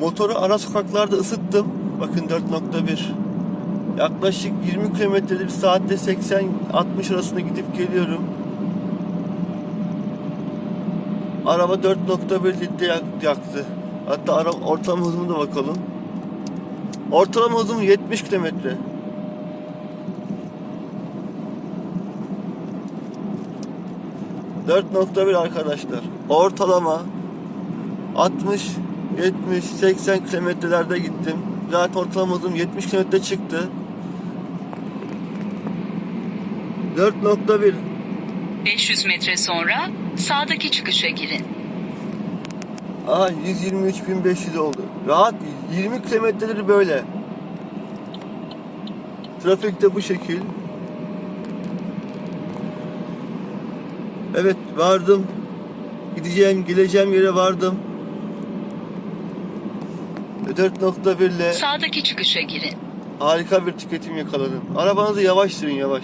Motoru ara sokaklarda ısıttım. Bakın 4.1. Yaklaşık 20 kilometredir saatte 80-60 arasında gidip geliyorum. Araba 4.1 litre yak- yaktı. Hatta ara, ortalama hızımı da bakalım. Ortalama hızım 70 kilometre. ...4.1 arkadaşlar. Ortalama 60, 70, 80 kilometrelerde gittim. Zaten ortalama hızım 70 kilometre çıktı. 4.1 500 metre sonra sağdaki çıkışa girin. Aha 123.500 oldu. Rahat 20 kilometredir böyle. Trafikte bu şekil. Evet vardım. Gideceğim, geleceğim yere vardım. 4.1 ile Sağdaki çıkışa girin. harika bir tüketim yakaladım. Arabanızı yavaş sürün yavaş.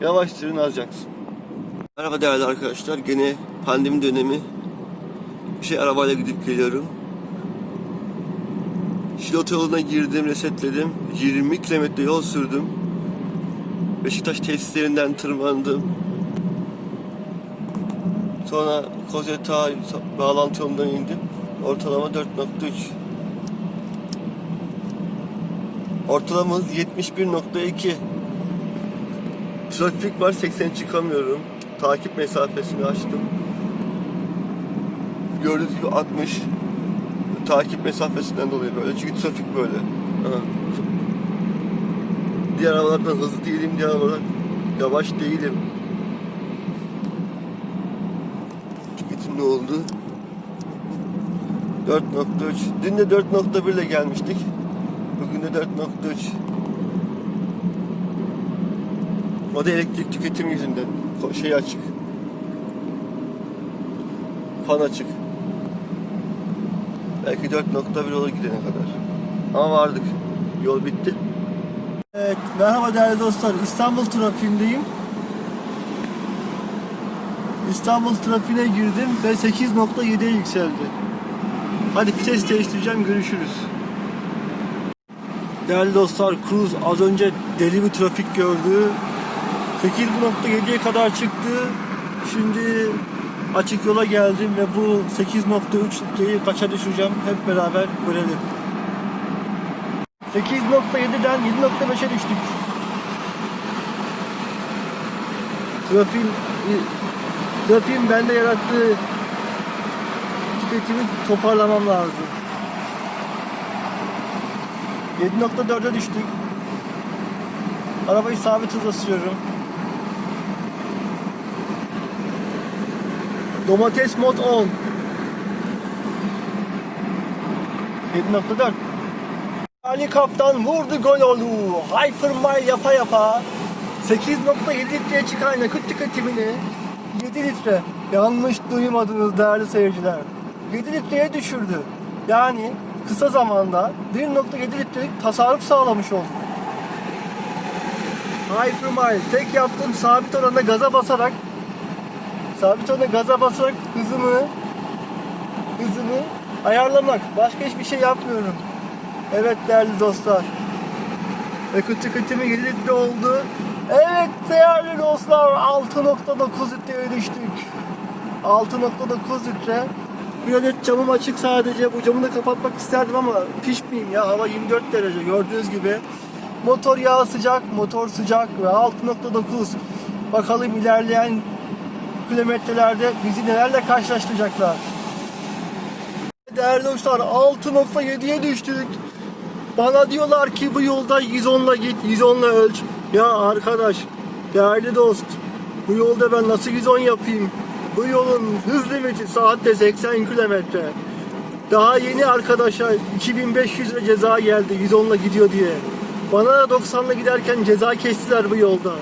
Yavaş sürün alacaksın. Merhaba değerli arkadaşlar. Gene pandemi dönemi. Bir şey arabayla gidip geliyorum. Şilot yoluna girdim, resetledim. 20 kilometre yol sürdüm. Beşiktaş tesislerinden tırmandım. Sonra Kozeta bağlantı yolundan indim. Ortalama 4.3. Ortalama hız 71.2. Trafik var 80 çıkamıyorum. Takip mesafesini açtım. Gördüğünüz gibi 60. Takip mesafesinden dolayı böyle. Çünkü trafik böyle. Diğer arabalardan hızlı değilim, diğer arabalardan yavaş değilim. Tüketim ne oldu? 4.3. Dün de 4.1 ile gelmiştik. Bugün de 4.3. O da elektrik tüketimi yüzünden. Şey açık. Fan açık. Belki 4.1 olur gidene kadar. Ama vardık. Yol bitti. Evet, merhaba değerli dostlar. İstanbul trafiğindeyim. İstanbul trafiğine girdim ve 8.7'ye yükseldi. Hadi vites değiştireceğim, görüşürüz. Değerli dostlar, Cruz az önce deli bir trafik gördü. 8.7'ye kadar çıktı. Şimdi açık yola geldim ve bu 8.3 litreyi kaça düşüreceğim hep beraber görelim. 8.7'den 7.5'e düştük. Trafiğin, trafiğin bende yarattığı tüketimi toparlamam lazım. 7.4'e düştük. Arabayı sabit hızla sürüyorum. Domates mod 10. 7.4 Ali Kaptan vurdu gol oldu. Hypermile yapa yapa 8.7 litreye çıkan yakıt tüketimini 7 litre. Yanlış duymadınız değerli seyirciler. 7 litreye düşürdü. Yani kısa zamanda 1.7 litrelik tasarruf sağlamış oldu. Hypermile tek yaptığım sabit oranda gaza basarak sabit oranda gaza basarak hızımı hızımı ayarlamak. Başka hiçbir şey yapmıyorum. Evet değerli dostlar. Yakıt tüketimi 7 litre oldu. Evet değerli dostlar 6.9 litreye düştük. 6.9 litre. Bir adet camım açık sadece. Bu camı da kapatmak isterdim ama pişmeyeyim ya. Hava 24 derece gördüğünüz gibi. Motor yağı sıcak, motor sıcak ve 6.9. Bakalım ilerleyen kilometrelerde bizi nelerle karşılaştıracaklar. Değerli dostlar 6.7'ye düştük. Bana diyorlar ki bu yolda 110'la git, 110'la ölç. Ya arkadaş, değerli dost, bu yolda ben nasıl 110 yapayım? Bu yolun hız limiti saatte 80 kilometre. Daha yeni arkadaşa 2500 lira ceza geldi 110'la gidiyor diye. Bana da 90'la giderken ceza kestiler bu yolda.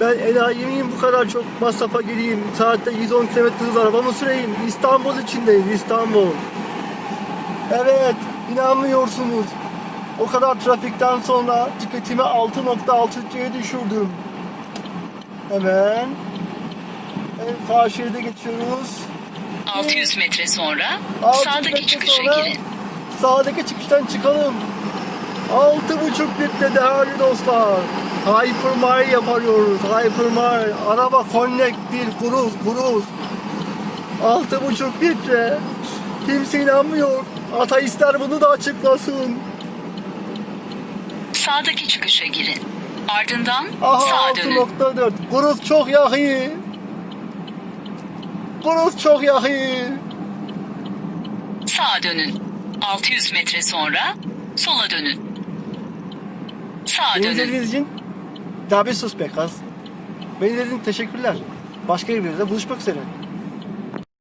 Ben enayi bu kadar çok masrafa gireyim, saatte 110 kilometre hız arabamı süreyim. İstanbul içindeyiz, İstanbul. Evet, inanmıyorsunuz. O kadar trafikten sonra tüketimi 6.6 litreye düşürdüm. Hemen evet, sağ şeride geçiyoruz. 600 metre sonra 600 sağdaki metre çıkışa sonra girin. Sağdaki çıkıştan çıkalım. Altı buçuk litre değerli dostlar. Hypermile yapıyoruz. Hypermile. Araba Connect bir kuruz kuruz. Altı buçuk litre. Kimse inanmıyor. Ateistler bunu da açıklasın. Sağdaki çıkışa girin. Ardından Aha sağa dönün. 6.4. Kuruz çok yakın. Kuruz çok yakın. Sağa dönün. 600 metre sonra sola dönün. Sağa Beni dönün. izlediğiniz için Dabi Suspekas. Beni izlediğiniz için teşekkürler. Başka bir videoda buluşmak üzere.